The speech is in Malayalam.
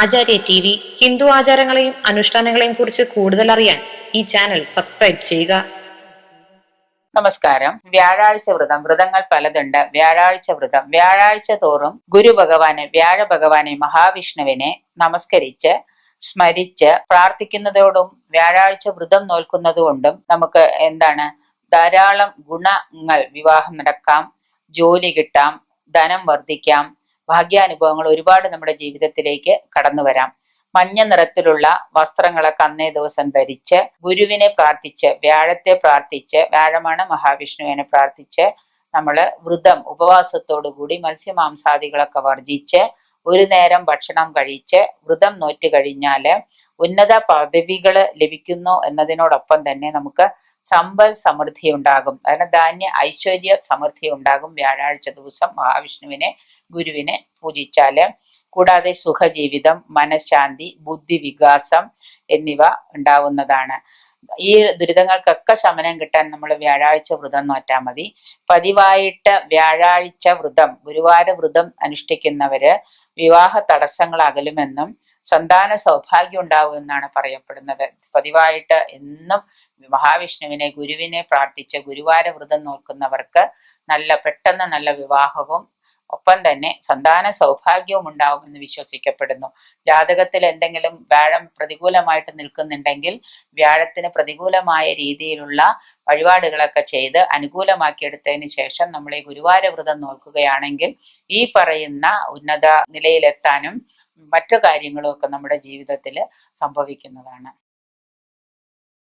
ആചാര്യ ടി വി ഹിന്ദു ആചാരങ്ങളെയും അനുഷ്ഠാനങ്ങളെയും കുറിച്ച് കൂടുതൽ അറിയാൻ ഈ ചാനൽ സബ്സ്ക്രൈബ് ചെയ്യുക. നമസ്കാരം. വ്യാഴാഴ്ച വ്രതം വ്രതങ്ങൾ പലതുണ്ട്. വ്യാഴാഴ്ച വ്രതം വ്യാഴാഴ്ച തോറും ഗുരു ഭഗവാനെ വ്യാഴ ഭഗവാനെ മഹാവിഷ്ണുവിനെ നമസ്കരിച്ച് സ്മരിച്ച് പ്രാർത്ഥിക്കുന്നതോടും വ്യാഴാഴ്ച വ്രതം നോൽക്കുന്നതുകൊണ്ടും നമുക്ക് എന്താണ് ധാരാളം ഗുണങ്ങൾ വിവാഹം നടക്കാം ജോലി കിട്ടാം ധനം വർദ്ധിക്കാം ഭാഗ്യാനുഭവങ്ങൾ ഒരുപാട് നമ്മുടെ ജീവിതത്തിലേക്ക് കടന്നു വരാം. മഞ്ഞ നിറത്തിലുള്ള വസ്ത്രങ്ങളൊക്കെ അന്നേ ദിവസം ധരിച്ച് ഗുരുവിനെ പ്രാർത്ഥിച്ച് വ്യാഴത്തെ പ്രാർത്ഥിച്ച് വ്യാഴമാണ് മഹാവിഷ്ണുവിനെ പ്രാർത്ഥിച്ച് നമ്മൾ വ്രതം ഉപവാസത്തോടു കൂടി മത്സ്യമാംസാദികളൊക്കെ വർജിച്ച് ഒരു നേരം ഭക്ഷണം കഴിച്ച് വ്രതം നോറ്റ് കഴിഞ്ഞാൽ ഉന്നത പദവികൾ ലഭിക്കുന്നു എന്നതിനോടൊപ്പം തന്നെ നമുക്ക് സമ്പൽ സമൃദ്ധി ഉണ്ടാകും. അതായത് ധാന്യ ഐശ്വര്യ സമൃദ്ധി ഉണ്ടാകും വ്യാഴാഴ്ച ദിവസം മഹാവിഷ്ണുവിനെ ഗുരുവിനെ പൂജിച്ചാൽ. കൂടാതെ സുഖജീവിതം മനഃശാന്തി ബുദ്ധിവികാസം എന്നിവ ഉണ്ടാവുന്നതാണ്. ഈ ദുരിതങ്ങൾക്കൊക്കെ ശമനം കിട്ടാൻ നമ്മൾ വ്യാഴാഴ്ച വ്രതം നോറ്റാൽ മതി. പതിവായിട്ട് വ്യാഴാഴ്ച വ്രതം ഗുരുവാര വ്രതം അനുഷ്ഠിക്കുന്നവര് വിവാഹ തടസ്സങ്ങൾ അകലുമെന്നും സന്താന സൗഭാഗ്യം ഉണ്ടാവുമെന്നാണ് പറയപ്പെടുന്നത്. പതിവായിട്ട് എന്നും മഹാവിഷ്ണുവിനെ ഗുരുവിനെ പ്രാർത്ഥിച്ച് ഗുരുവാര വ്രതം നോക്കുന്നവർക്ക് നല്ല പെട്ടെന്ന് നല്ല വിവാഹവും ഒപ്പം തന്നെ സന്താന സൗഭാഗ്യവും ഉണ്ടാവുമെന്ന് വിശ്വസിക്കപ്പെടുന്നു. ജാതകത്തിൽ എന്തെങ്കിലും വ്യാഴം പ്രതികൂലമായിട്ട് നിൽക്കുന്നുണ്ടെങ്കിൽ വ്യാഴത്തിന് പ്രതികൂലമായ രീതിയിലുള്ള വഴിപാടുകളൊക്കെ ചെയ്ത് അനുകൂലമാക്കിയെടുത്തതിന് ശേഷം നമ്മൾ ഈ ഗുരുവാര വ്രതം നോക്കുകയാണെങ്കിൽ ഈ പറയുന്ന ഉന്നത നിലയിലെത്താനും മറ്റു കാര്യങ്ങളും ഒക്കെ നമ്മുടെ ജീവിതത്തിൽ സംഭവിക്കുന്നതാണ്.